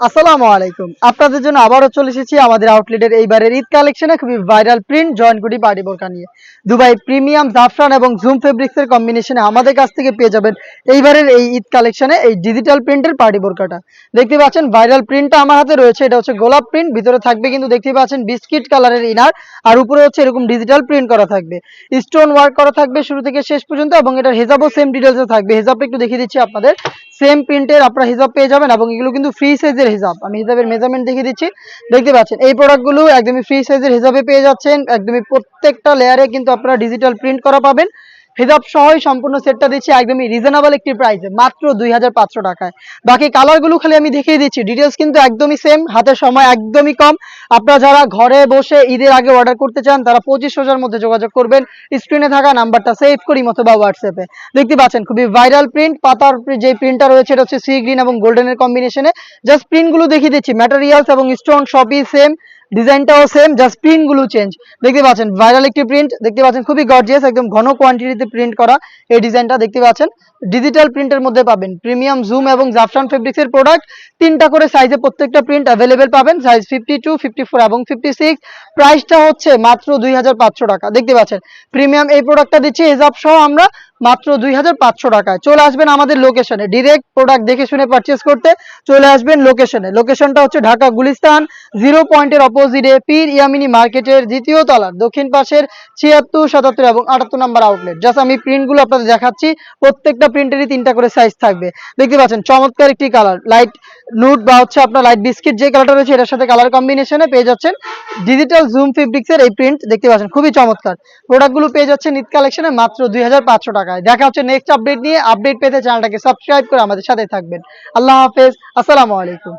আসসালামু আলাইকুম। আপনাদের জন্য আবারও চলে এসেছি আমাদের আউটলেটের এইবারের ঈদ কালেকশনে খুবই ভাইরাল প্রিন্ট বোরকা নিয়ে। দুবাই প্রিমিয়াম জাফরান এবং জুম ফেব্রিক্স এর কম্বিনেশনে আমাদের কাছ থেকে পেয়ে যাবেন এইবারের এই ঈদ কালেকশনে এই ডিজিটাল প্রিন্টের বোরকাটা দেখতে পাচ্ছেন ভাইরাল প্রিন্টটা আমার হাতে রয়েছে, এটা হচ্ছে গোলাপ প্রিন্ট ভিতরে থাকবে কিন্তু দেখতে পাচ্ছেন বিস্কিট কালারের ইনার আর উপরে হচ্ছে এরকম ডিজিটাল প্রিন্ট করা থাকবে। স্টোন ওয়ার্ক করা থাকবে শুরু থেকে শেষ পর্যন্ত এবং এটার হেজাবও সেম ডিটেলসে থাকবে। হেজাবটা একটু দেখিয়ে দিচ্ছি আপনাদের। সেম প্রিন্টের আপনারা হিসাব পেয়ে যাবেন এবং এগুলো কিন্তু ফ্রি সাইজের হিসাব আমি হিসাবের মেজারমেন্ট দেখিয়ে দিচ্ছি। দেখতে পাচ্ছেন, এই প্রোডাক্টগুলো একদমই ফ্রি সাইজের হিসাবে পেয়ে যাচ্ছেন। একদমই প্রত্যেকটা লেয়ারে কিন্তু আপনারা ডিজিটাল প্রিন্ট করা পাবেন। হিজাব সহই সম্পূর্ণ সেটটা দিচ্ছি একদমই রিজনেবল একটি প্রাইসে মাত্র দুই হাজার পাঁচশো টাকায়। বাকি কালারগুলো খালি আমি দেখিয়ে দিচ্ছি ডিটেলস কিন্তু একদমই সেম হাতের সময় একদমই কম। আপনারা যারা ঘরে বসে ঈদের আগে অর্ডার করতে চান, তারা পঁচিশ হাজার মধ্যে যোগাযোগ করবেন। স্ক্রিনে থাকা নাম্বারটা সেভ করি অথবা হোয়াটসঅ্যাপে দেখতে পাচ্ছেন, খুবই ভাইরাল প্রিন্ট পাতার যে প্রিন্টটা রয়েছে, এটা হচ্ছে সি গ্রিন এবং গোল্ডেনের কম্বিনেশনে জাস্ট প্রিন্টগুলো দেখিয়ে দিচ্ছি ম্যাটেরিয়ালস এবং স্টোন সবই সেম ডিজাইনটাও সেম জাস্ট প্রিন্টগুলো চেঞ্জ দেখতে পাচ্ছেন ভাইরাল একটি প্রিন্ট দেখতে পাচ্ছেন, খুবই গর্জিয়াস একদম ঘন কোয়ান্টিটিতে প্রিন্ট করা এই ডিজাইনটা দেখতে পাচ্ছেন। ডিজিটাল প্রিন্টের মধ্যে পাবেন প্রিমিয়াম জুম এবং জাফরান ফেব্রিক্স এর প্রোডাক্ট তিনটা করে সাইজে প্রত্যেকটা প্রিন্ট অ্যাভেলেবেল পাবেন size fifty two fifty four এবং ফিফটি সিক্স প্রাইসটা হচ্ছে মাত্র দুই হাজার পাঁচশো টাকা। দেখতে পাচ্ছেন প্রিমিয়াম এই প্রোডাক্টটা দিচ্ছি হিসাব সহ আমরা মাত্র দুই হাজার পাঁচশো টাকায়। চলে আসবেন আমাদের লোকেশনে ডিরেক্ট প্রোডাক্ট দেখে শুনে পারচেস করতে চলে আসবেন লোকেশনে লোকেশনটা হচ্ছে ঢাকা গুলিস্তান জিরো পয়েন্টের অপোজিটে পীর ইয়ামিনী মার্কেটের দ্বিতীয় তলার, দক্ষিণ পাশের ছিয়াত্তর, সাতাত্তর এবং আটাত্তর নাম্বার আউটলেট জাস্ট আমি প্রিন্টগুলো আপনাদের দেখাচ্ছি। প্রত্যেকটা প্রিন্টেরই তিনটা করে সাইজ থাকবে। দেখতে পাচ্ছেন, চমৎকার একটি কালার লাইট নুট বা হচ্ছে আপনার লাইট বিস্কিট যে কালারটা রয়েছে, এটার সাথে কালার কম্বিনেশনে পেয়ে যাচ্ছেন ডিজিটাল জুম ফেব্রিক্স এর এই প্রিন্ট দেখতে পাচ্ছেন, খুবই চমৎকার। প্রোডাক্টগুলো পেয়ে যাচ্ছে নিট কালেকশনে মাত্র দুই পাঁচশো টাকায় দেখা হচ্ছে নেক্সট আপডেট নিয়ে আপডেট পেতে চ্যানেলটাকে সাবস্ক্রাইব করে আমাদের সাথে থাকবেন। আল্লাহ হাফেজ। আসসালামু আলাইকুম।